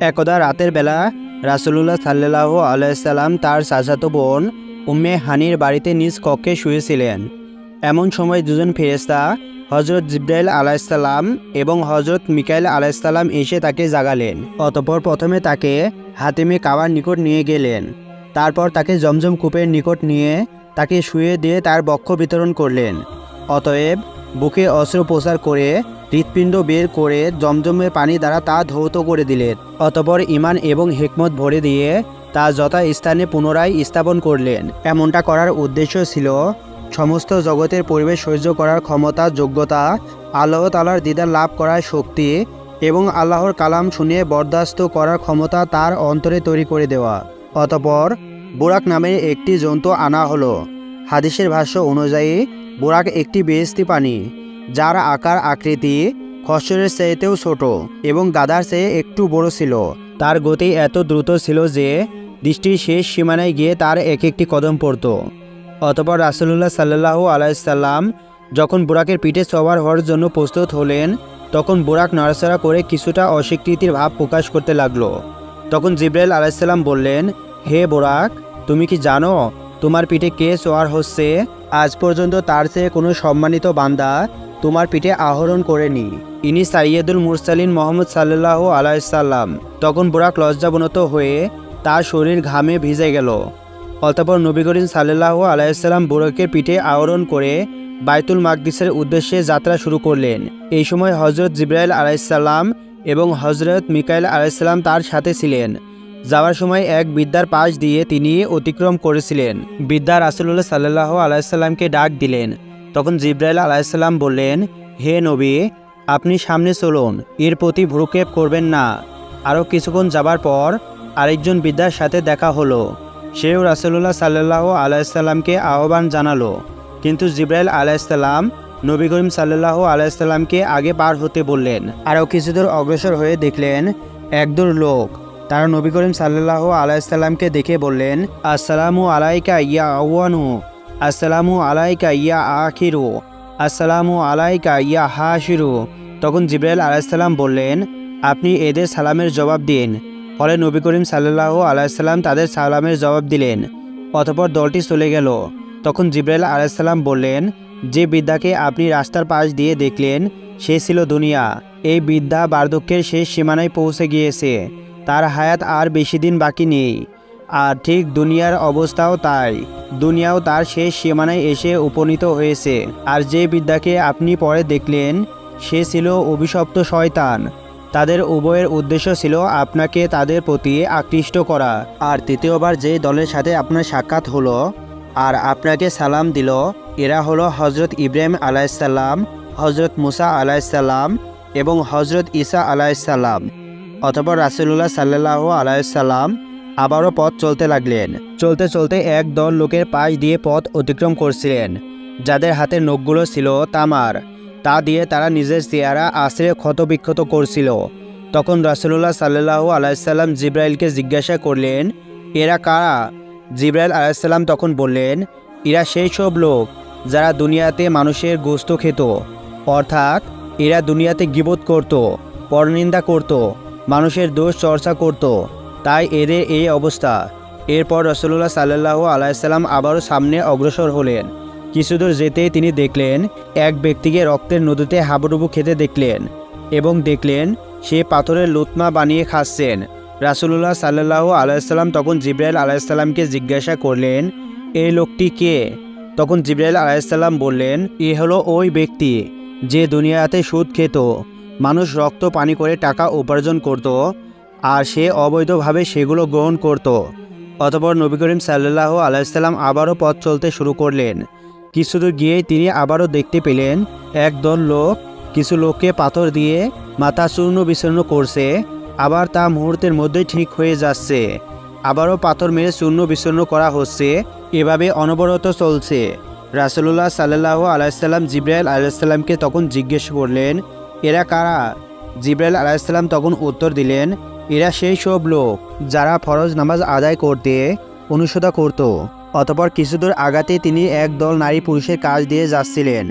একদা রাতের বেলা রাসুলুল্লাহ সাল্লাহ আলাইসাল্লাম তার চাচাতো বোন উম্মে হানির বাড়িতে নিজ কক্ষে শুয়েছিলেন। এমন সময় দুজন ফেরেস্তা হজরত জিব্রাইল আলাইসাল্লাম এবং হজরত মিকাইল আলাইসাল্লাম এসে তাকে জাগালেন। অতপর প্রথমে তাকে হাতিমে কাবার নিকট নিয়ে গেলেন। তারপর তাকে জমজম কূপের নিকট নিয়ে তাকে শুয়ে দিয়ে তার বক্ষ বিতরণ করলেন। অতএব বুকে অস্ত্রোপচার করে, হৃৎপিণ্ড বের করে জমজমের পানি দ্বারা তা ধৌত করে দিলেন অতপর ইমান এবং হেকমত ভরে দিয়ে তা যথা স্থানে পুনরায় স্থাপন করলেন। এমনটা করার উদ্দেশ্য ছিল সমস্ত জগতের পরিবেশ সহ্য করার ক্ষমতা, যোগ্যতা, আল্লাহ তালার দিদার লাভ করার শক্তি এবং আল্লাহর কালাম শুনে বরদাস্ত করার ক্ষমতা তার অন্তরে তৈরি করে দেওয়া। অতপর বুরাক নামের একটি জন্তু আনা হলো। হাদিসের ভাষ্য অনুযায়ী বুরাক একটি বেহেস্তি পানি, যার আকার আকৃতি খসরের চেয়েতেও ছোট এবং গাদার চেয়ে একটু বড় ছিল। তার গতি এত দ্রুত ছিল যে দৃষ্টির শেষ সীমানায় গিয়ে তার এক একটি কদম পড়ত। অতপর রাসুলুল্লাহ সাল্লাহ আলাইসাল্লাম যখন বোরাকের পিঠে সবার হওয়ার জন্য প্রস্তুত হলেন, তখন বোরাক নড়াচড়া করে কিছুটা অস্বীকৃতির ভাব প্রকাশ করতে লাগল। তখন জিব্রাইল আলাইসাল্লাম বললেন, হে বোরাক, তুমি কি জানো তোমার পিঠে কে সোয়ার হচ্ছে? আজ পর্যন্ত তার চেয়ে কোনো সম্মানিত বান্দা তোমার পিঠে আহরণ করেনি। ইনি সাইয়েদুল মুরসালিন মোহাম্মদ সাল্লাহ আলাইসাল্লাম তখন বোরাক লজ্জাবনত হয়ে তার শরীর ঘামে ভিজে গেল। অতপর নবী করিম সাল্লাহ আলাইসাল্লাম বোরাকের পিঠে আহরণ করে বাইতুল মাকদিসের উদ্দেশ্যে যাত্রা শুরু করলেন। এই সময় হজরত জিব্রাইল আলাইসাল্লাম এবং হজরত মিকাইল আলাইসাল্লাম তার সাথে ছিলেন। যাওয়ার সময় এক বিদ্যার পাশ দিয়ে তিনি অতিক্রম করেছিলেন। বিদ্যা রাসুল্লাহ সাল্লাহ আলাইসাল্লামকে ডাক দিলেন। তখন জিব্রাইল আলাইসাল্লাম বললেন, হে নবী, আপনি সামনে চলুন, এর প্রতি ভ্রুক্ষেপ করবেন না। আরও কিছুক্ষণ যাবার পর আরেকজন বিদ্যার সাথে দেখা হলো। সেও রাসুল্লাহ সাল্লাহ আলাইসাল্লামকে আহ্বান জানালো। কিন্তু জিব্রাইল আলাইসাল্লাম নবী করিম সাল্লাহ আলাইসাল্লামকে আগে পার হতে বললেন। আরও কিছুদূর অগ্রসর হয়ে দেখলেন একদূর লোক তারা নবী করিম সাল্লাহ আলাইসাল্লামকে দেখে বললেন, আসসালামু আলাইকা ইয়া আওয়ানু আসসালামু আলাইকা ইয়া আখিরু, আসসালামু আলাইকা ইয়া হাসিরু তখন জিব্রাইল আলাইসাল্লাম বললেন, আপনি এদের সালামের জবাব দিন। ফলে নবী করিম সাল্লাহ আলাইসাল্লাম তাদের সালামের জবাব দিলেন। অতপর দলটি চলে গেল। তখন জিব্রাইল আলাইসাল্লাম বললেন, যে বিদ্যাকে আপনি রাস্তার পাশ দিয়ে দেখলেন, সে ছিল দুনিয়া। এই বিদ্যা বার্ধক্যের শেষ সীমানায় পৌঁছে গিয়েছে। তার হায়াত আর বেশি দিন বাকি নেই। আর ঠিক দুনিয়ার অবস্থাও তাই। দুনিয়াও তার শেষ সীমানায় এসে উপনীত হয়েছে। আর যে বিদ্যাকে আপনি পরে দেখলেন, সে ছিল অভিশপ্ত শয়তান। তাদের উভয়ের উদ্দেশ্য ছিল আপনাকে তাদের প্রতি আকৃষ্ট করা। আর তৃতীয়বার যে দলের সাথে আপনার সাক্ষাৎ হলো আর আপনাকে সালাম দিল, এরা হলো হজরত ইব্রাহিম আলাইসাল্লাম হজরত মুসা আলাইসাল্লাম এবং হজরত ঈসা আলাইসাল্লাম অতপর রাসুল্লাহ সাল্লাহ আলাইসাল্লাম আবারও পথ চলতে লাগলেন। চলতে চলতে এক দল লোকের পাশ দিয়ে পথ অতিক্রম করছিলেন, যাদের হাতে নখগুলো ছিল তামার। তা দিয়ে তারা নিজের চেহারা আশ্রে ক্ষতবিক্ষত করছিল। তখন রাসুল্লাহ সাল্লাহ আলাইসাল্লাম জিব্রাইলকে জিজ্ঞাসা করলেন, এরা কারা? জিব্রাইল আলাইসাল্লাম তখন বললেন, এরা সেই সব লোক যারা দুনিয়াতে মানুষের গোস্ত খেত। অর্থাৎ এরা দুনিয়াতে গিবোধ করত, পরনিন্দা করত মানুষের দোষ চর্চা করত। তাই এদের এই অবস্থা। এরপর রসুল্লাহ সাল্লাহ আলাইসাল্লাম আবারও সামনে অগ্রসর হলেন। কিছুদূর যেতেই তিনি দেখলেন, এক ব্যক্তিকে রক্তের নদীতে হাবুডুবু খেতে দেখলেন এবং দেখলেন, সে পাথরের লুতমা বানিয়ে খাচ্ছেন। রাসুলুল্লাহ সাল্লাহ আলাইসাল্লাম তখন জিব্রাইল আলাইসাল্লামকে জিজ্ঞাসা করলেন এই লোকটি কে? তখন জিব্রাইল আলাইসাল্লাম বললেন, এ হলো ওই ব্যক্তি যে দুনিয়াতে সুদ খেত। মানুষ রক্ত, পানি করে টাকা উপার্জন করত আর সে অবৈধভাবে সেগুলো গ্রহণ করত। অতপর নবী করিম সাল্লাহ আলাইসাল্লাম আবারও পথ চলতে শুরু করলেন। কিছু দূর গিয়েই তিনি আবারও দেখতে পেলেন একদল লোক, কিছু লোককে পাথর দিয়ে মাথা চূর্ণ বিচূর্ণ করছে, আবার তা মুহূর্তের মধ্যেই ঠিক হয়ে যাচ্ছে। আবারও পাথর মেরে চূর্ণ বিচূর্ণ করা হচ্ছে, এভাবে অনবরত চলছে। রাসুল্লাহ সাল্লাহ আলাইসাল্লাম জিব্রাইল আলাইসাল্লামকে তখন জিজ্ঞেস করলেন এরা কারা? জিব্রাইল আলাইসাল্লাম তখন উত্তর দিলেন, এরা সেই সব লোক যারা ফরজ নামাজ আদায় করতে অনুসদা করত। অতপর কিছুদূর আগাতে তিনি এক দল নারী পুরুষের কাজ দিয়ে যাচ্ছিলেন।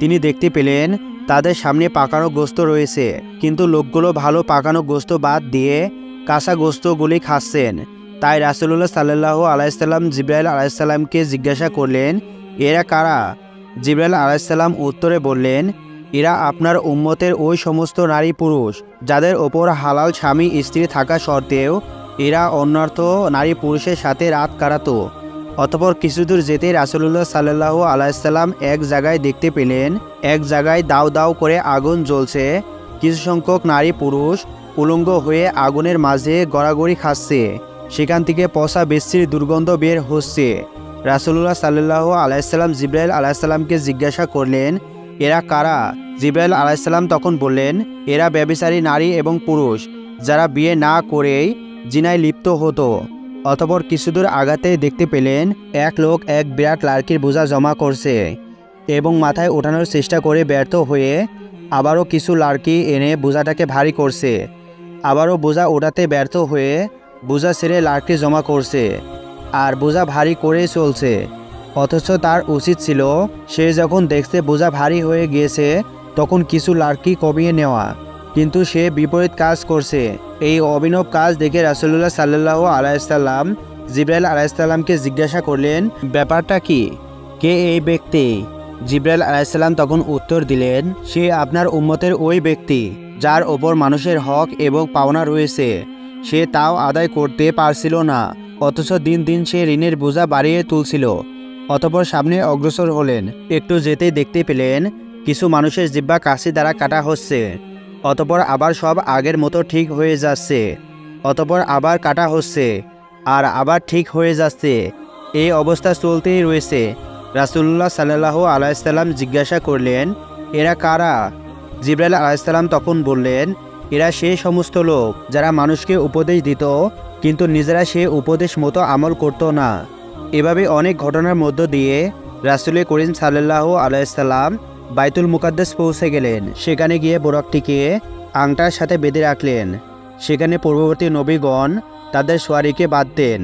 তিনি দেখতে পেলেন, তাদের সামনে পাকানো গোস্ত রয়েছে, কিন্তু লোকগুলো ভালো পাকানো গোস্ত বাদ দিয়ে কাঁচা গোস্তগুলি খাচ্ছেন। তাই রাসুলুল্লাহ সাল্লাহ আলাইসাল্লাম জিব্রাইল আলাইসাল্লামকে জিজ্ঞাসা করলেন, এরা কারা? জিব্রাইল আলাইসাল্লাম উত্তরে বললেন এরা আপনার উম্মতের ওই সমস্ত নারী পুরুষ, যাদের ওপর হালাল স্বামী স্ত্রী থাকা সত্ত্বেও এরা অন্যার্থ নারী পুরুষের সাথে রাত কাটাতো। অতপর কিছুদূর যেতে রাসুলুল্লাহ সাল্লাহ আলাইসাল্লাম এক জায়গায় দেখতে পেলেন, এক জায়গায় দাও দাও করে আগুন জ্বলছে, কিছু সংখ্যক নারী পুরুষ উলঙ্গ হয়ে আগুনের মাঝে গড়াগড়ি খাচ্ছে, সেখান থেকে পশা বেশির দুর্গন্ধ বের হচ্ছে। রাসুলুল্লাহ সাল্লাহ আলাইসাল্লাম জিব্রাইল আলাইসাল্লামকে জিজ্ঞাসা করলেন এরা কারা? জিব্রাইল আলাইসাল্লাম তখন বললেন, এরা ব্যবিচারী নারী এবং পুরুষ, যারা বিয়ে না করেই জিনায় লিপ্ত হতো। অতপর কিছুদূর আগাতেই দেখতে পেলেন, এক লোক এক বিরাট লার্কির বোঝা জমা করছে এবং মাথায় ওঠানোর চেষ্টা করে ব্যর্থ হয়ে আবারও কিছু লার্কি এনে বোঝাটাকে ভারী করছে। আবারও বোঝা ওঠাতে ব্যর্থ হয়ে বোঝা ছেড়ে লার্কি জমা করছে। আর বোঝা ভারী করে চলছে। অথচ তার উচিত ছিল, সে যখন দেখতে বোঝা ভারী হয়ে গিয়েছে, তখন কিছু লার্কি কমিয়ে নেওয়া। কিন্তু সে বিপরীত কাজ করছে। এই অভিনব কাজ দেখে রাসুল্লাহ সাল্লাহ আলাইসাল্লাম জিব্রাইল আলাইসাল্লামকে জিজ্ঞাসা করলেন, ব্যাপারটা কি? কে এই ব্যক্তি? জিব্রাইল আলাইসাল্লাম তখন উত্তর দিলেন, সে আপনার উম্মতের ওই ব্যক্তি, যার ওপর মানুষের হক এবং পাওনা রয়েছে। সে তাও আদায় করতে পারছিল না, অথচ দিন দিন সে ঋণের বোঝা বাড়িয়ে তুলছিল। অতপর সামনে অগ্রসর হলেন। একটু যেতেই দেখতে পেলেন কিছু মানুষের জিব্বা কাশি দ্বারা কাটা হচ্ছে। অতপর আবার সব আগের মতো ঠিক হয়ে যাচ্ছে। অতপর আবার কাটা হচ্ছে আর আবার ঠিক হয়ে যাচ্ছে। এই অবস্থা চলতেই রয়েছে। রাসুল্লাহ সাল্লাহ আলাইসাল্লাম জিজ্ঞাসা করলেন, এরা কারা? জিব্রাইল আলাইসাল্লাম তখন বললেন, এরা সেই সমস্ত লোক যারা মানুষকে উপদেশ দিত, কিন্তু নিজেরা সে উপদেশ মতো আমল করত না। এভাবে অনেক ঘটনার মধ্য দিয়ে রাসুল করিম সাল্লাহ আলাইসাল্লাম বাইতুল মুকাদ্দাস পৌঁছে গেলেন। সেখানে গিয়ে বোরকটিকে আংটার সাথে বেঁধে রাখলেন। সেখানে পূর্ববর্তী নবীগণ তাদের সোয়ারিকে বাঁধতেন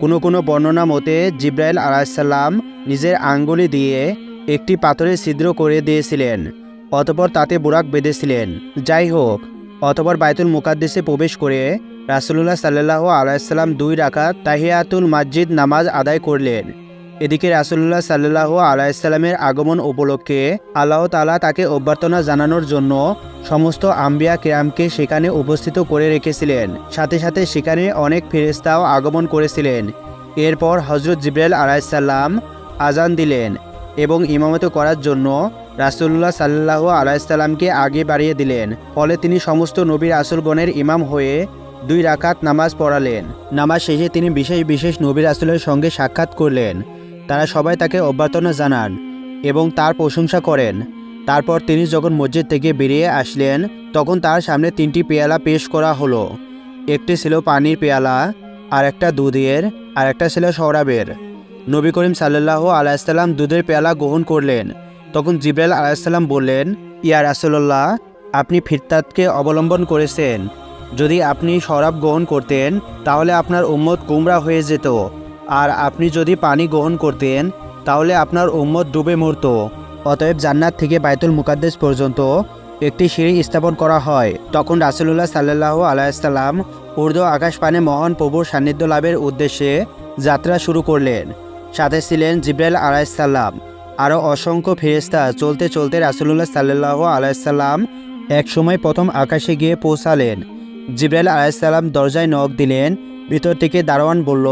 কোনো কোনো বর্ণনা মতে জিব্রাইল আলাইসাল্লাম নিজের আঙ্গুলি দিয়ে একটি পাথরের ছিদ্র করে দিয়েছিলেন, অতপর তাতে বোরাক বেঁধেছিলেন। যাই হোক, অতপর বাইতুল মুকাদ্দেসে প্রবেশ করে রাসুলুল্লাহ সাল্লাহ আলাইসাল্লাম দুই রাকাত তাহিয়াতুল মসজিদ নামাজ আদায় করলেন। এদিকে রাসুল্লাহ সাল্লাহ আলাইসাল্লামের আগমন উপলক্ষে আল্লাহ তালা তাকে অভ্যর্থনা জানানোর জন্য সমস্ত আম্বিয়া কেরামকে সেখানে উপস্থিত করে রেখেছিলেন। সাথে সাথে সেখানে অনেক ফেরেস্তাও আগমন করেছিলেন। এরপর হজরত জিব্রাইল আলাইসাল্লাম আজান দিলেন এবং ইমামত করার জন্য রাসুল্লাহ সাল্লাহ আলাইসাল্লামকে আগে বাড়িয়ে দিলেন। ফলে তিনি সমস্ত নবীর আসলগণের ইমাম হয়ে দুই রাকাত নামাজ পড়ালেন। নামাজ শেষে তিনি বিশেষ বিশেষ নবীর আসলের সঙ্গে সাক্ষাৎ করলেন। তারা সবাই তাকে অভ্যর্থনা জানান এবং তার প্রশংসা করেন। তারপর তিনি যখন মসজিদ থেকে বেরিয়ে আসলেন, তখন তার সামনে তিনটি পেয়ালা পেশ করা হলো। একটি ছিল পানির পেয়ালা, আর একটা দুধের, আর একটা ছিল সরাবের। নবী করিম সাল্লাহ আলাইসাল্লাম দুধের পেয়ালা গ্রহণ করলেন। তখন জিব্রাইল আলাইসাল্লাম বললেন, ইয়া রাসুল্লাহ আপনি ফিরতাদকে অবলম্বন করেছেন। যদি আপনি শরাব গ্রহণ করতেন, তাহলে আপনার উম্মত কুমড়া হয়ে যেত। আর আপনি যদি পানি গ্রহণ করতেন, তাহলে আপনার উম্মত ডুবে মরত। অতএব জান্নাত থেকে বাইতুল মুকাদ্দেস পর্যন্ত একটি সিঁড়ি স্থাপন করা হয়। তখন রাসুলুল্লাহ সাল্লাহ আলাইসাল্লাম উর্দু আকাশপানে মহান প্রভুর সান্নিধ্য লাভের উদ্দেশ্যে যাত্রা শুরু করলেন। সাথে ছিলেন জিব্রাইল আলাইসাল্লাম আরও অসংখ্য ফেরেস্তা চলতে চলতে রাসুলুল্লাহ সাল্লাহ আলাইসাল্লাম এক সময় প্রথম আকাশে গিয়ে পৌঁছালেন। জিব্রাইল আলাইসাল্লাম দরজায় নখ দিলেন, ভিতর থেকে দারোয়ান বলল,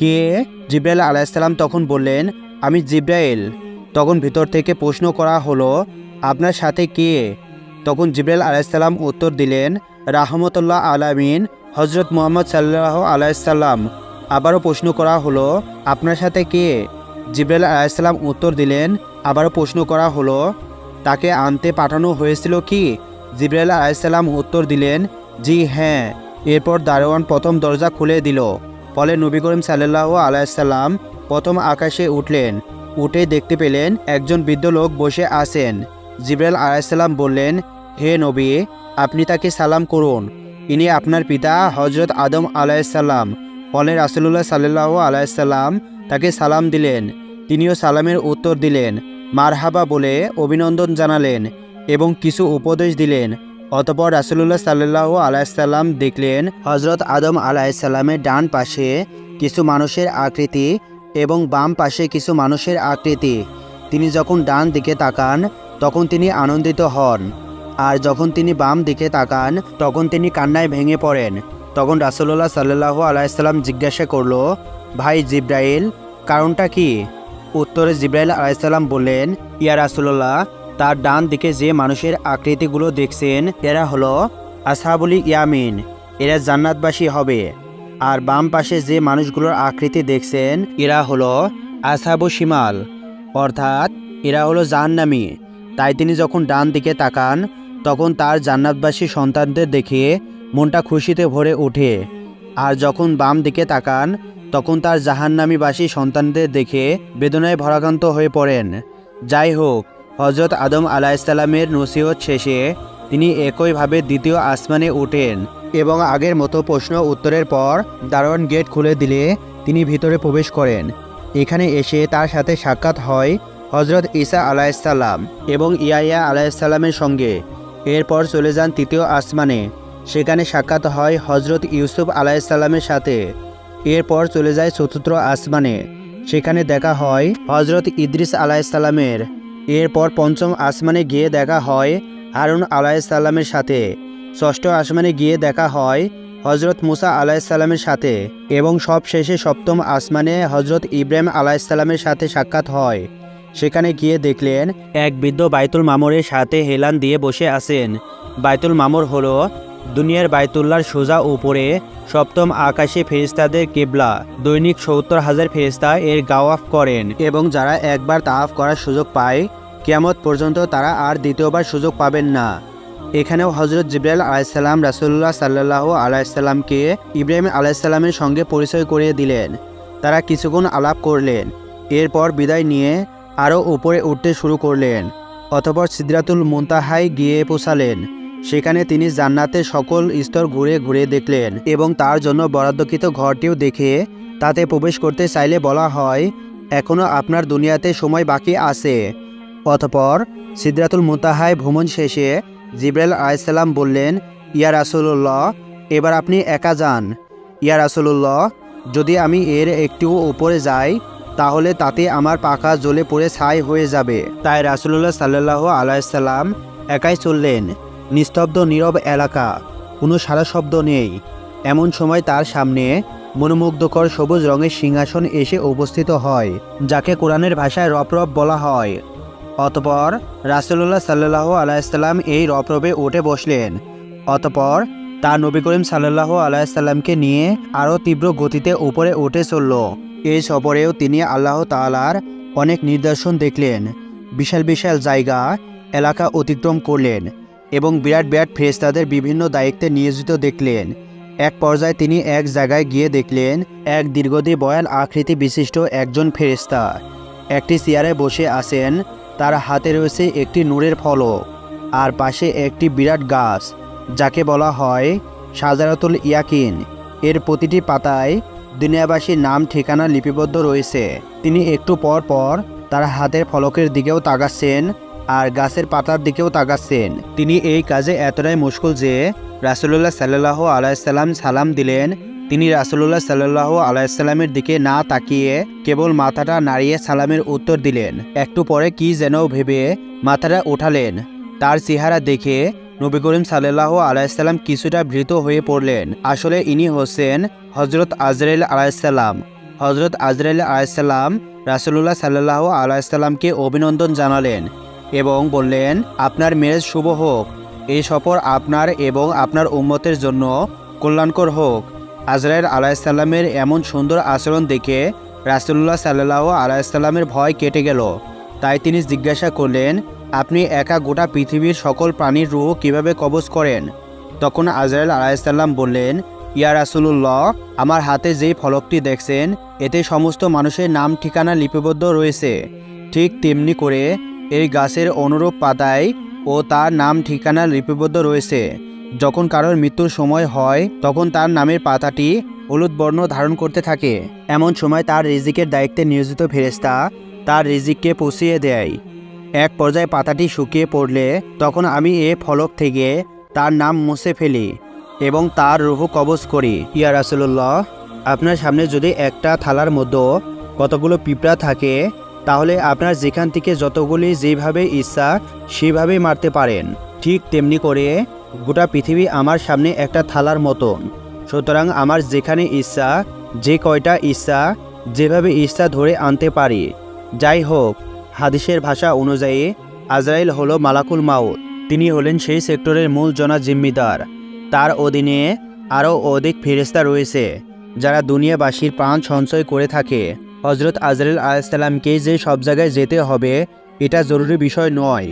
কে? জিব্রাইল আলাইসাল্লাম তখন বললেন, আমি জিব্রাইল। তখন ভিতর থেকে প্রশ্ন করা হলো, আপনার সাথে কে? তখন জিব্রাইল আলাইসাল্লাম উত্তর দিলেন, রাহমতুল্লাহ আলামিন হজরত মোহাম্মদ সাল্লাহ আলাইসাল্লাম আবারও প্রশ্ন করা হলো, আপনার সাথে কে? জিব্রাইল আলাইসাল্লাম উত্তর দিলেন, আবারও প্রশ্ন করা হলো, তাকে আনতে পাঠানো হয়েছিল কি? জিব্রাইল আলাইসাল্লাম উত্তর দিলেন জি হ্যাঁ। এরপর দারোয়ান প্রথম দরজা খুলে দিল। ফলে নবী করিম সাল্লাহ আলাইসাল্লাম প্রথম আকাশে উঠলেন। উঠে দেখতে পেলেন একজন বৃদ্ধ লোক বসে আছেন। জিব্রাইল আলাইসাল্লাম বললেন, হে নবী, আপনি তাকে সালাম করুন। ইনি আপনার পিতা হজরত আদম আলাইসাল্লাম ফলে রাসুল্লাহ সাল্লাহ আলাইসাল্লাম তাকে সালাম দিলেন। তিনিও সালামের উত্তর দিলেন। মারহাবা বলে অভিনন্দন জানালেন এবং কিছু উপদেশ দিলেন। অতপর রাসুলুল্লাহ সাল্লাহ আলাইসাল্লাম দেখলেন হজরত আদম আলাইসাল্লামের ডান পাশে কিছু মানুষের আকৃতি এবং বাম পাশে কিছু মানুষের আকৃতি। তিনি যখন ডান দিকে তাকান, তখন তিনি আনন্দিত হন। আর যখন তিনি বাম দিকে তাকান, তখন তিনি কান্নায় ভেঙে পড়েন। তখন রাসুল্লাহ সাল্লাহ আলাইসাল্লাম জিজ্ঞাসা করল, ভাই জিব্রাইল, কারণটা কি? উত্তরে জিব্রাইল আলাইসাল্লাম বললেন, ইয়া রাসুল্লাহ তার ডান দিকে যে মানুষের আকৃতিগুলো দেখছেন, এরা হলো আসহাবুলি ইয়ামিন। এরা জান্নাতবাসী হবে। আর বাম পাশে যে মানুষগুলোর আকৃতি দেখছেন, এরা হলো আসহাবু শিমাল। অর্থাৎ এরা হলো জাহান্নামী। তাই তিনি যখন ডান দিকে তাকান, তখন তার জান্নাতবাসী সন্তানদের দেখে মনটা খুশিতে ভরে ওঠে। আর যখন বাম দিকে তাকান, তখন তার জাহান্নামীবাসী সন্তানদের দেখে বেদনায় ভরাক্রান্ত হয়ে পড়েন। যাই হোক হজরত আদম আলাইসাল্লামের নসিহত শেষে তিনি একইভাবে দ্বিতীয় আসমানে ওঠেন এবং আগের মতো প্রশ্ন উত্তরের পর দারোয়ান গেট খুলে দিলে তিনি ভিতরে প্রবেশ করেন। এখানে এসে তার সাথে সাক্ষাৎ হয় হজরত ঈসা আলাইসাল্লাম এবং ইয়াইয়া আলাইসাল্লামের সঙ্গে। এরপর চলে যান তৃতীয় আসমানে। সেখানে সাক্ষাৎ হয় হজরত ইউসুফ আলাইসাল্লামের সাথে। এরপর চলে যায় চতুর্থ আসমানে। সেখানে দেখা হয় হজরত ইদ্রিস আলাইসাল্লামের এরপর পঞ্চম আসমানে গিয়ে দেখা হয় হারুন আলাইসাল্লামের সাথে। ষষ্ঠ আসমানে গিয়ে দেখা হয় হজরত মুসা আলাইসাল্লামের সাথে এবং সব শেষে সপ্তম আসমানে হজরত ইব্রাহিম আলাইসাল্লামের সাথে সাক্ষাৎ হয়। সেখানে গিয়ে দেখলেন এক বৃদ্ধ বাইতুল মামরের সাথে হেলান দিয়ে বসে আছেন। বাইতুল মামর হলো দুনিয়ার বাইতুল্লার সোজা উপরে সপ্তম আকাশে ফেরিস্তাদের কেবলা, দৈনিক সত্তর হাজার ফেরিস্তা এর গাওয়াফ করেন এবং যারা একবার তাওয়াফ করার সুযোগ পায় কিয়ামত পর্যন্ত তারা আর দ্বিতীয়বার সুযোগ পাবেন না। এখানেও হজরত জিব্রাইল আলাইসাল্লাম রাসুল্লাহ সাল্লাহ আলাইসাল্লামকে ইব্রাহিম আলাইসাল্লামের সঙ্গে পরিচয় করিয়ে দিলেন। তারা কিছুক্ষণ আলাপ করলেন। এরপর বিদায় নিয়ে আরও উপরে উঠতে শুরু করলেন, অতপর সিদ্রাতুল মুন্তাহাই গিয়ে পৌঁছালেন। সেখানে তিনি জান্নাতের সকল স্তর ঘুরে ঘুরে দেখলেন এবং তার জন্য বরাদ্দকৃত ঘরটিও দেখে তাতে প্রবেশ করতে চাইলে বলা হয় এখনও আপনার দুনিয়াতে সময় বাকি আছে। অতপর সিদ্রাতুল মুতাহায় ভ্রমণ শেষে জিব্রাইল আলাইসাল্লাম বললেন, ইয়া রাসুল্লাহ এবার আপনি একা যান। ইয়া রাসুল্লাহ যদি আমি এর একটু উপরে যাই, তাহলে তাতে আমার পাখা জ্বলে পড়ে ছাই হয়ে যাবে। তাই রাসুল্লাহ সাল্লাহ আলাইসাল্লাম একাই চললেন। নিস্তব্ধ, নীরব এলাকা, কোনো সারা শব্দ নেই। এমন সময় তার সামনে মনোমুগ্ধকর সবুজ রঙের সিংহাসন এসে উপস্থিত হয়, যাকে কোরআনের ভাষায় রপরপ বলা হয়। অতপর রাসুল্লাহ সাল্লাহ আলাইসাল্লাম এই রপরপে উঠে বসলেন। অতপর তা নবী করিম সাল্লাহ আলাইসাল্লামকে নিয়ে আরও তীব্র গতিতে উপরে উঠে চলল। এই সফরেও তিনি আল্লাহ তালার অনেক নিদর্শন দেখলেন। বিশাল বিশাল জায়গা, এলাকা অতিক্রম করলেন এবং বিরাট বিরাট ফেরেস্তাদের বিভিন্ন দায়িত্বে নিয়োজিত দেখলেন। এক পর্যায়ে তিনি এক জায়গায় গিয়ে দেখলেন এক দীর্ঘদি বয়াল আকৃতি বিশিষ্ট একজন ফেরেস্তা একটি চেয়ারে বসে আছেন তার হাতে রয়েছে একটি নূরের ফলক আর পাশে একটি বিরাট গাছ, যাকে বলা হয় সাজারাতুল ইয়াকিন। এর প্রতিটি পাতায় দুনিয়াবাসীর নাম, ঠিকানা লিপিবদ্ধ রয়েছে। তিনি একটু পর পর তার হাতের ফলকের দিকেও তাকাচ্ছেন আর গাছের পাতার দিকেও তাকাচ্ছেন। তিনি এই কাজে এতটাই মুশকুল যে রাসুল্লাহ সাল্লাহ আলাইসাল্লাম সালাম দিলেন তিনি রাসুল্লাহ সাল্লাহ আলাইসাল্লামের দিকে না তাকিয়ে কেবল মাথাটা নাড়িয়ে সালামের উত্তর দিলেন। একটু পরে কি যেন ভেবে মাথাটা উঠালেন তার চেহারা দেখে নবী করিম সাল্লাহ আলাইসাল্লাম কিছুটা ভীত হয়ে পড়লেন। আসলে ইনি হচ্ছেন হজরত আজরাইল আলাইসাল্লাম হজরত আজরাইল আলাইসাল্লাম রাসুল্লাহ সাল্লাহ আলাইসাল্লামকে অভিনন্দন জানালেন এবং বললেন, আপনার মেরেজ শুভ হোক। এই সফর আপনার এবং আপনার উম্মতের জন্য কল্যাণকর হোক। আজরাইল আলাইসাল্লামের এমন সুন্দর আচরণ দেখে রাসুল্লাহ সাল্লাহ আলাইসাল্লামের ভয় কেটে গেল। তাই তিনি জিজ্ঞাসা করলেন, আপনি একা গোটা পৃথিবীর সকল প্রাণীর রুহ কীভাবে কবজ করেন? তখন আজরাইল আলাইসাল্লাম বললেন, ইয়া রাসুলুল্লাহ, আমার হাতে যেই ফলকটি দেখছেন, এতে সমস্ত মানুষের নাম, ঠিকানা লিপিবদ্ধ রয়েছে। ঠিক তেমনি করে এই গাছের অনুরূপ পাতায় ও তার নাম, ঠিকানা লিপিবদ্ধ রয়েছে। যখন কারোর মৃত্যুর সময় হয়, তখন তার নামের পাতাটি হলুদ বর্ণ ধারণ করতে থাকে। এমন সময় তার রিজিকের দায়িত্বে নিয়োজিত ফেরেস্তা তার রিজিককে পৌঁছিয়ে দেয়। এক পর্যায়ে পাতাটি শুকিয়ে পড়লে তখন আমি এ ফলক থেকে তার নাম মুছে ফেলি এবং তার রুহু কবজ করি। ইয়া রাসুল্লাহ আপনার সামনে যদি একটা থালার মধ্যে কতগুলো পিঁপড়া থাকে, তাহলে আপনার যেখান থেকে যতগুলি যেভাবে ইচ্ছা সেভাবেই মারতে পারেন। ঠিক তেমনি করে গোটা পৃথিবী আমার সামনে একটা থালার মতন সুতরাং আমার যেখানে ইচ্ছা, যে কয়টা ইচ্ছা, যেভাবে ইচ্ছা ধরে আনতে পারি। যাই হোক, হাদিসের ভাষা অনুযায়ী আজরাইল হলো মালাকুল মাউত। তিনি হলেন সেই সেক্টরের মূল জনা জিম্মিদার। তার অধীনে আরও অধিক ফেরেস্তা রয়েছে, যারা দুনিয়াবাসীর প্রাণ সঞ্চয় করে থাকে। হজরত আজরাইল আলাইসাল্লামকে যে সব জায়গায় যেতে হবে, এটা জরুরি বিষয় নয়।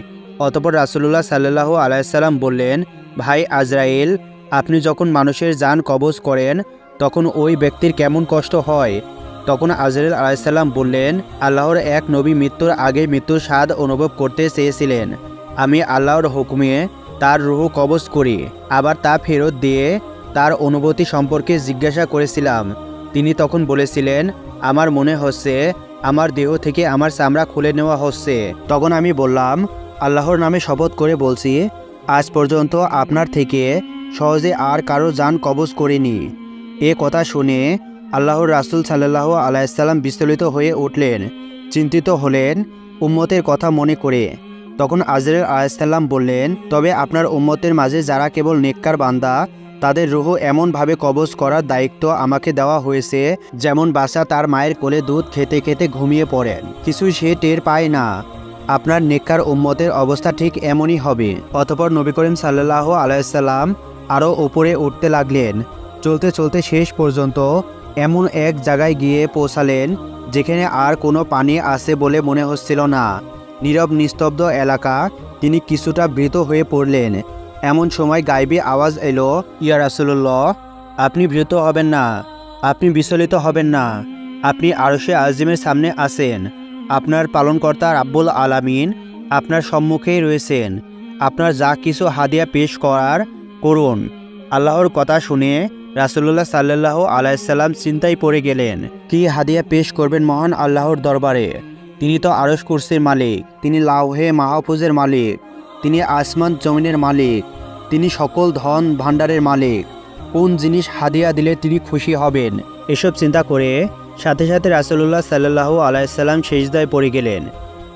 অতপর রাসুল্লাহ সাল্লাহ আলাইসাল্লাম বললেন ভাই আজরাইল, আপনি যখন মানুষের যান কবজ করেন, তখন ওই ব্যক্তির কেমন কষ্ট হয়? তখন আজরাইল আলাইসাল্লাম বললেন, আল্লাহর এক নবী মৃত্যুর আগে মৃত্যুর স্বাদ অনুভব করতে চেয়েছিলেন। আমি আল্লাহর হুকুমে তার রুহ কবজ করি, আবার তা ফেরত দিয়ে তার অনুভূতি সম্পর্কে জিজ্ঞাসা করেছিলাম। তিনি তখন বলেছিলেন, আমার মনে হচ্ছে আমার দেহ থেকে আমার চামড়া খুলে নেওয়া হচ্ছে। তখন আমি বললাম, আল্লাহর নামে শপথ করে বলছি আজ পর্যন্ত আপনার থেকে সহজে আর কারও যান কবজ করেনি। এ কথা শুনে আল্লাহর রাসুল সাল্লাহ আলাইসাল্লাম বিচলিত হয়ে উঠলেন। চিন্তিত হলেন উম্মতের কথা মনে করে। তখন আজরের আলাইসাল্লাম বললেন, তবে আপনার উম্মতের মাঝে যারা কেবল নেককার বান্দা, তাদের রুহ এমনভাবে কবজ করার দায়িত্ব আমাকে দেওয়া হয়েছে, যেমন বাসা তার মায়ের কোলে দুধ খেতে খেতে ঘুমিয়ে পড়েন। কিছুই সে টের পায় না। আপনার নেককার উম্মতের অবস্থা ঠিক এমনই হবে। অতপর নবী করিম সাল্লাহ আলাইসাল্লাম আরও উপরে উঠতে লাগলেন। চলতে চলতে শেষ পর্যন্ত এমন এক জায়গায় গিয়ে পৌঁছালেন, যেখানে আর কোনো পানি আছে বলে মনে হচ্ছিল না। নীরব, নিস্তব্ধ এলাকা, তিনি কিছুটা ভীত হয়ে পড়লেন। এমন সময় গাইবি আওয়াজ এলো, ইয়া রাসুল্লাহ আপনি ভীত হবেন না, আপনি বিচলিত হবেন না, আপনি আরশে আজিমের সামনে আছেন। আপনার পালনকর্তা রাব্বুল আলামিন আপনার সম্মুখেই রয়েছেন। আপনার যা কিছু হাদিয়া পেশ করার করুন। আল্লাহর কথা শুনে রাসুল্লাহ সাল্লাহ আলাইসাল্লাম চিন্তায় পড়ে গেলেন, কি হাদিয়া পেশ করবেন মহান আল্লাহর দরবারে? তিনি তো আরস কুরসির মালিক, তিনি লাউহে মাহফুজের মালিক, তিনি আসমান জমিনের মালিক, তিনি সকল ধন ভাণ্ডারের মালিক। কোন জিনিস হাদিয়া দিলে তিনি খুশি হবেন? এসব চিন্তা করে সাথে সাথে রাসুল্লাহ সাল্লাহ আলাইসাল্লাম শেষদায় পড়ে গেলেন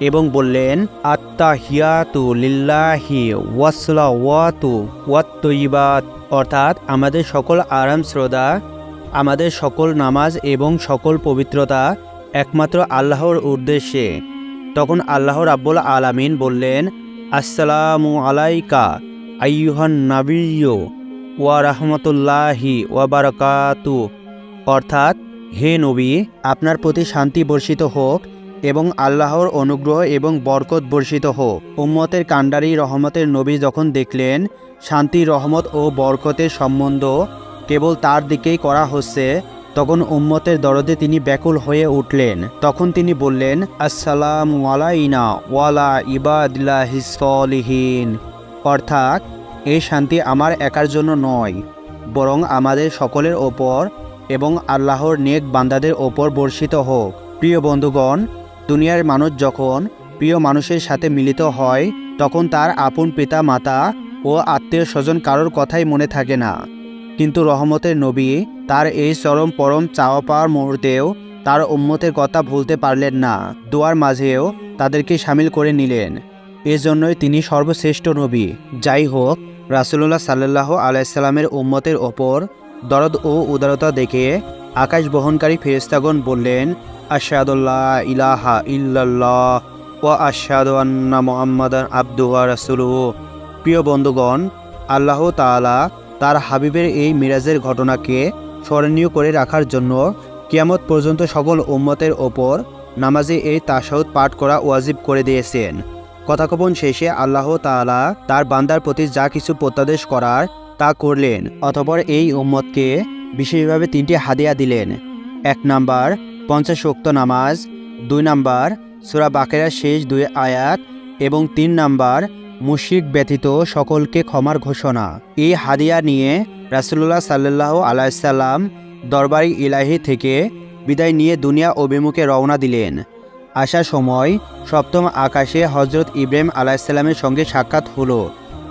এবং বললেন আত্মা হিয়াতু লিল্লাহি ওয়াসলা ওয়াতু ওয়াত্তইবাত অর্থাৎ আমাদের সকল আরাম, শ্রদ্ধা, আমাদের সকল নামাজ এবং সকল পবিত্রতা একমাত্র আল্লাহর উদ্দেশ্যে। তখন আল্লাহ রাব্বুল আলামিন বললেন, আসসালামু আলাইকা আইয়ুহান নাবিয়্য ওয়া রাহমাতুল্লাহি ওয়া বারাকাতু। অর্থাৎ হে নবী, আপনার প্রতি শান্তি বর্ষিত হোক এবং আল্লাহর অনুগ্রহ এবং বরকত বর্ষিত হোক। উম্মতের কাণ্ডারি রহমতের নবী যখন দেখলেন, শান্তি, রহমত ও বরকতের সম্বন্ধ কেবল তার দিকেই করা হচ্ছে, তখন উম্মতের দরদে তিনি ব্যাকুল হয়ে উঠলেন। তখন তিনি বললেন, আসসালাম ওয়ালাইনা ওয়ালা ইবাদিল্লাহিসলিহীন অর্থাৎ, এই শান্তি আমার একার জন্য নয়, বরং আমাদের সকলের ওপর এবং আল্লাহর নেক বান্দাদের ওপর বর্ষিত হোক। প্রিয় বন্ধুগণ, দুনিয়ার মানুষ যখন প্রিয় মানুষের সাথে মিলিত হয়, তখন তার আপন পিতা, মাতা ও আত্মীয় স্বজন কারোর কথাই মনে থাকে না। কিন্তু রহমতের নবী তার এই চরম পরম চাওয়া পাওয়ার মুহূর্তেও তার উম্মতের কথা ভুলতে পারলেন না। দোয়ার মাঝেও তাদেরকে সামিল করে নিলেন। এজন্যই তিনি সর্বশ্রেষ্ঠ নবী। যাই হোক রাসুল্লাহ সাল্লাহ আলাইসাল্লামের উম্মতের ওপর দরদ ও উদারতা দেখে আকাশ বহনকারী ফেরেস্তাগণ বললেন আশাদুল্লাহ ইলাহা ইল্লাল্লাহ ও আশাদ আন্না মোহাম্মদান আব্দুয়া রাসুলু প্রিয় বন্ধুগণ, আল্লাহ তাআলা তার হাবিবের এই মিরাজের ঘটনাকে স্মরণীয় করে রাখার জন্য কিয়ামত পর্যন্ত সকল উম্মতের ওপর নামাজে এই তাসাউদ পাঠ করা ওয়াজিব করে দিয়েছেন। কথাকপন শেষে আল্লাহ তাআলা তার বান্দার প্রতি যা কিছু প্রত্যাদেশ করার তা করলেন, অতপর এই উম্মতকে বিশেষভাবে তিনটি হাদিয়া দিলেন। এক নাম্বার পঞ্চাশ উক্ত নামাজ, দুই নাম্বার, সুরা বাকেরা শেষ দুই আয়াত, এবং তিন নাম্বার মুশিক ব্যতীত সকলকে ক্ষমার ঘোষণা। এই হাদিয়া নিয়ে রাসুল্লাহ সাল্লাহ আলাইসাল্লাম দরবারি ইলাহি থেকে বিদায় নিয়ে দুনিয়া অভিমুখে রওনা দিলেন। আসার সময় সপ্তম আকাশে হজরত ইব্রাহিম আলাইসাল্লামের সঙ্গে সাক্ষাৎ হলো।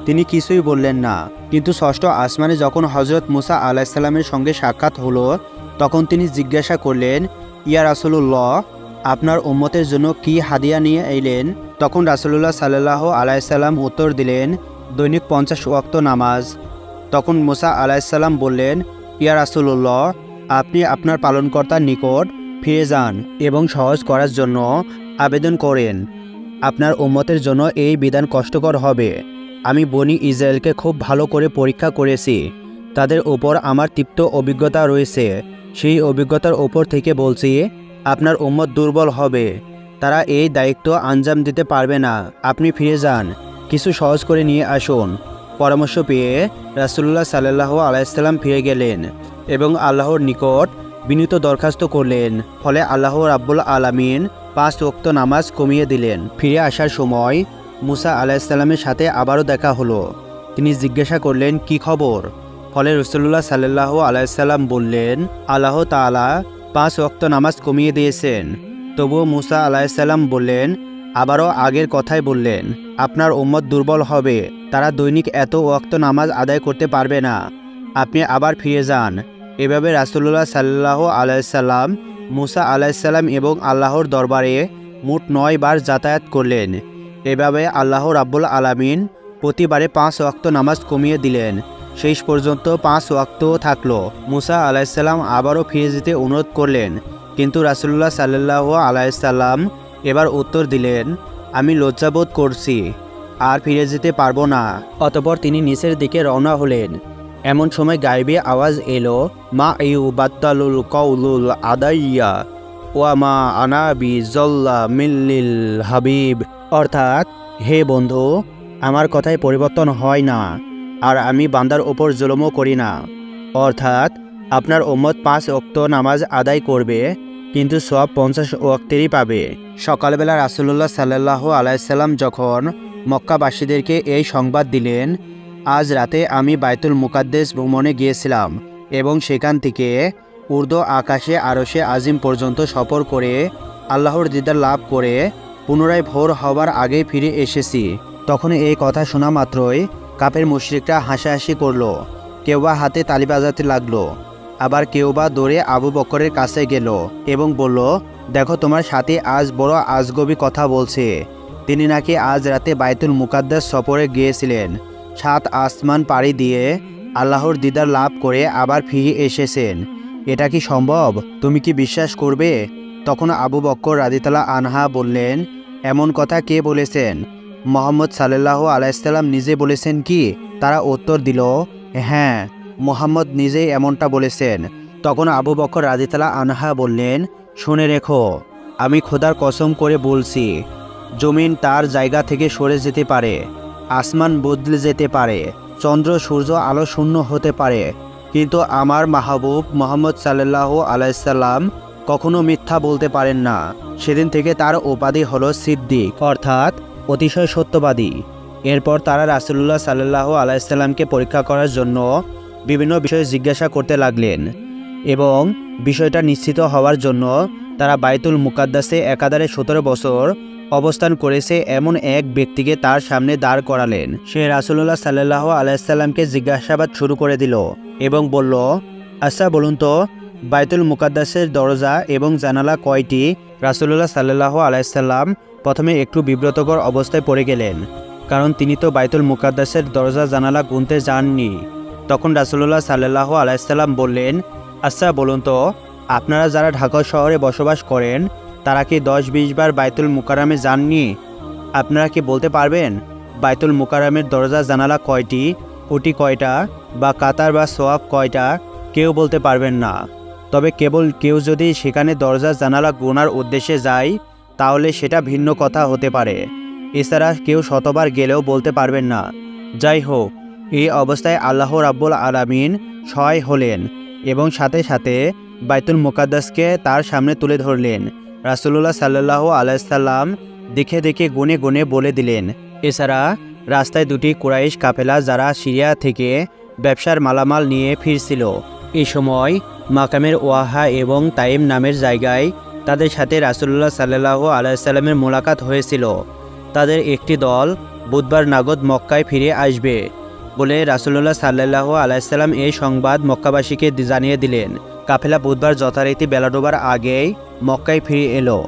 তিনি কিছুই বললেন না। কিন্তু ষষ্ঠ আসমানে যখন হজরত মুসা আলাইসাল্লামের সঙ্গে সাক্ষাৎ হলো, তখন তিনি জিজ্ঞাসা করলেন, ইয়া রাসুলুল্লাহ, আপনার উম্মতের জন্য কি হাদিয়া নিয়ে এলেন? তখন রাসুল্লাহ সাল্লাহ আলাইসাল্লাম উত্তর দিলেন, দৈনিক পঞ্চাশ ওয়াক্ত নামাজ। তখন মুসা আলাইসাল্লাম বললেন, ইয়া রাসুলুল্লাহ, আপনি আপনার পালনকর্তার নিকট ফিরে যান এবং সহজ করার জন্য আবেদন করেন। আপনার উম্মতের জন্য এই বিধান কষ্টকর হবে। আমি বনি ইসরায়েলকে খুব ভালো করে পরীক্ষা করেছি। তাদের ওপর আমার তৃপ্ত অভিজ্ঞতা রয়েছে। সেই অভিজ্ঞতার ওপর থেকে বলছি, আপনার উম্মত দুর্বল হবে। তারা এই দায়িত্ব আঞ্জাম দিতে পারবে না। আপনি ফিরে যান। কিছু সহজ করে নিয়ে আসুন। পরামর্শ পেয়ে রাসুল্লাহ সাল্লাহ আলাইসাল্লাম ফিরে গেলেন এবং আল্লাহর নিকট বিনীত দরখাস্ত করলেন। ফলে আল্লাহ রাব্বুল আলামিন পাঁচ ওক্ত নামাজ কমিয়ে দিলেন। ফিরে আসার সময় মুসা আলাইসাল্লামের সাথে আবারও দেখা হলো। তিনি জিজ্ঞাসা করলেন, কি খবর? ফলে রসুল্লাহ সাল্লাহ আলাইসাল্লাম বললেন, আল্লাহ তাআলা পাঁচ ওক্ত নামাজ কমিয়ে দিয়েছেন। তবুও মুসা আলাইসাল্লাম বললেন, আবারও আগের কথাই বললেন, আপনার উম্মত দুর্বল হবে। তারা দৈনিক এত ওয়াক্ত নামাজ আদায় করতে পারবে না। আপনি আবার ফিরে যান। এভাবে রাসুল্লাহ সাল্লাহ আলাইসাল্লাম মুসা আলাইসাল্লাম এবং আল্লাহর দরবারে মোট নয় বার যাতায়াত করলেন। এভাবে আল্লাহ রাব্বুল আলামিন প্রতিবারে পাঁচ ওয়াক্ত নামাজ কমিয়ে দিলেন। শেষ পর্যন্ত পাঁচ ওয়াক্ত থাকল। মুসা আলাইসাল্লাম আবারও ফিরে যেতে অনুরোধ করলেন। কিন্তু রাসুল্লাহ সাল্লাহ আলাইসাল্লাম এবার উত্তর দিলেন, আমি লজ্জাবোধ করছি, আর ফিরে যেতে পারব না। অতপর তিনি নিচের দিকে রওনা হলেন। এমন সময় গাইবে আওয়াজ এলো, মা ইউ বাত্তালুল কৌলুল আদাইয়া ওয়া মা আনাবি জল্লা মিল্লিল হাবিব। অর্থাৎ, হে বন্ধু, আমার কথায় পরিবর্তন হয় না, আর আমি বান্দার ওপর জুলমও করি না। অর্থাৎ, আপনার ওম্মত পাঁচ অক্ত নামাজ আদায় করবে, কিন্তু সব পঞ্চাশ ওয়াক্তেরই পাবে। সকালবেলা রাসুল্লাহ সাল্লাহ আলাইসাল্লাম যখন মক্কাবাসীদেরকে এই সংবাদ দিলেন, আজ রাতে আমি বাইতুল মুকাদ্দেস ভ্রমণে গিয়েছিলাম এবং সেখান থেকে উর্দু, আকাশে, আরশে, আজিম পর্যন্ত সফর করে আল্লাহর দিদার লাভ করে পুনরায় ভোর হওয়ার আগে ফিরে এসেছি। তখন এই কথা শোনা মাত্রই কাপের মুশরিকরা হাসাহাসি করল। কেউ বা হাতে তালি বাজাতে লাগল। আবার কেউ বা দৌড়ে আবু বক্করের কাছে গেল এবং বলল, দেখো, তোমার সাথে আজ বড় আজগবি কথা বলছে। তিনি নাকি আজ রাতে বাইতুল মুকাদ্দাস সফরে গিয়েছিলেন। সাত আসমান পাড়ি দিয়ে আল্লাহর দিদার লাভ করে আবার ফিরে এসেছেন। এটা কি সম্ভব? তুমি কি বিশ্বাস করবে? তখন আবু বক্কর রাদিতালা আনহা বললেন এমন কথা কে বলেছেন? মোহাম্মদ সাল্লাহ আলাইসাল্লাম নিজে বলেছেন কি? তারা উত্তর দিল হ্যাঁ মোহাম্মদ নিজেই এমনটা বলেছেন। তখন আবু বক্কর রাদিতালা আনহা বললেন, শুনে রেখো, আমি খোদার কসম করে বলছি, জমিন তার জায়গা থেকে সরে যেতে পারে, আসমান বদলে যেতে পারে, চন্দ্র, সূর্য, আলো শূন্য হতে পারে। কিন্তু আমার মাহবুব মোহাম্মদ সাল্লাহ আলাইসাল্লাম কখনো মিথ্যা বলতে পারেন না। সেদিন থেকে তার উপাধি হলো সিদ্দিক, অর্থাৎ অতিশয় সত্যবাদী। এরপর তারা রাসুল্লাহ সাল্লাহ আলাইসাল্লামকে পরীক্ষা করার জন্য বিভিন্ন বিষয়ে জিজ্ঞাসা করতে লাগলেন এবং বিষয়টা নিশ্চিত হওয়ার জন্য তারা বাইতুল মুকাদ্দাসে একাধারে সতেরো বছর অবস্থান করেছে এমন এক ব্যক্তিকে তার সামনে দাঁড় করালেন। সে রাসুল্লাহ সাল্লাহ আলাইসাল্লামকে জিজ্ঞাসাবাদ শুরু করে দিল এবং বলল আচ্ছা বলুন তো বাইতুল মুকাদ্দাসের দরজা এবং জানালা কয়টি? রাসুল্লাহ সাল্লাহ আলাইসাল্লাম প্রথমে একটু বিব্রতকর অবস্থায় পড়ে গেলেন, কারণ তিনি তো বাইতুল মুকাদ্দাসের দরজা জানালা গুনতে যাননি। তখন রাসুল্লাহ সাল্লাহ আলাইসাল্লাম বললেন আচ্ছা বলুন তো, আপনারা যারা ঢাকা শহরে বসবাস করেন, তারা কি দশ বিশ বার বাইতুল মুকারামে যাননি? আপনারা কি বলতে পারবেন, বাইতুল মুকারামের দরজা জানালা কয়টি ওটি কয়টা বা কাতার বা সোয়াব কয়টা? কেউ বলতে পারবেন না। তবে কেবল কেউ যদি সেখানে দরজা জানালা গোনার উদ্দেশ্যে যায়, তাহলে সেটা ভিন্ন কথা হতে পারে। এছাড়া কেউ শতবার গেলেও বলতে পারবেন না। যাই হোক, এই অবস্থায় আল্লাহ রাব্বুল আলামিন সহায় হলেন এবং সাথে সাথে বাইতুল মুকাদ্দাসকে তার সামনে তুলে ধরলেন। রাসুল্লাহ সাল্লাহ আলাইসাল্লাম দেখে দেখে গুনে গুনে বলে দিলেন, এছাড়া রাস্তায় দুটি কুরাইশ কাফেলা যারা সিরিয়া থেকে ব্যবসার মালামাল নিয়ে ফিরছিল এই সময় মাকামের ওয়াহা এবং তাইম নামের জায়গায় তাদের সাথে রাসুল্লাহ সাল্লাহ আলাইসাল্লামের মোলাকাত হয়েছিল। তাদের একটি দল বুধবার নাগদ মক্কায় ফিরে আসবে বলে রাসুল্লাহ সাল্লাহ আলাইসাল্লাম এই সংবাদ মক্কাবাসীকে জানিয়ে দিলেন। কাফেলা বুধবার যথারীতি বেলা ডোবার আগেই মক্কায় ফিরে এলো।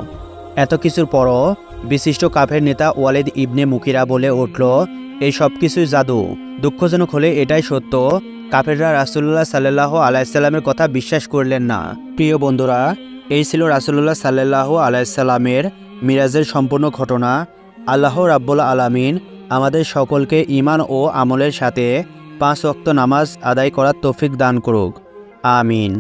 এত কিছুর পরও বিশিষ্ট কাফের নেতা ওয়ালিদ ইবনে মুকিরা বলে উঠল এই সব কিছুই জাদু। দুঃখজনক হলে এটাই সত্য। কাফেররা রাসুল্লাহ সাল্লাহ আলাইসাল্লামের কথা বিশ্বাস করলেন না। প্রিয় বন্ধুরা, এই ছিল রাসুল্লাহ সাল্লাহ আলাইসাল্লামের মিরাজের সম্পূর্ণ ঘটনা। আল্লাহ রাব্বুল আলামিন আমাদের সকলকে ইমান ও আমলের সাথে পাঁচ ওয়াক্ত নামাজ আদায় করার তৌফিক দান করুক। আমিন।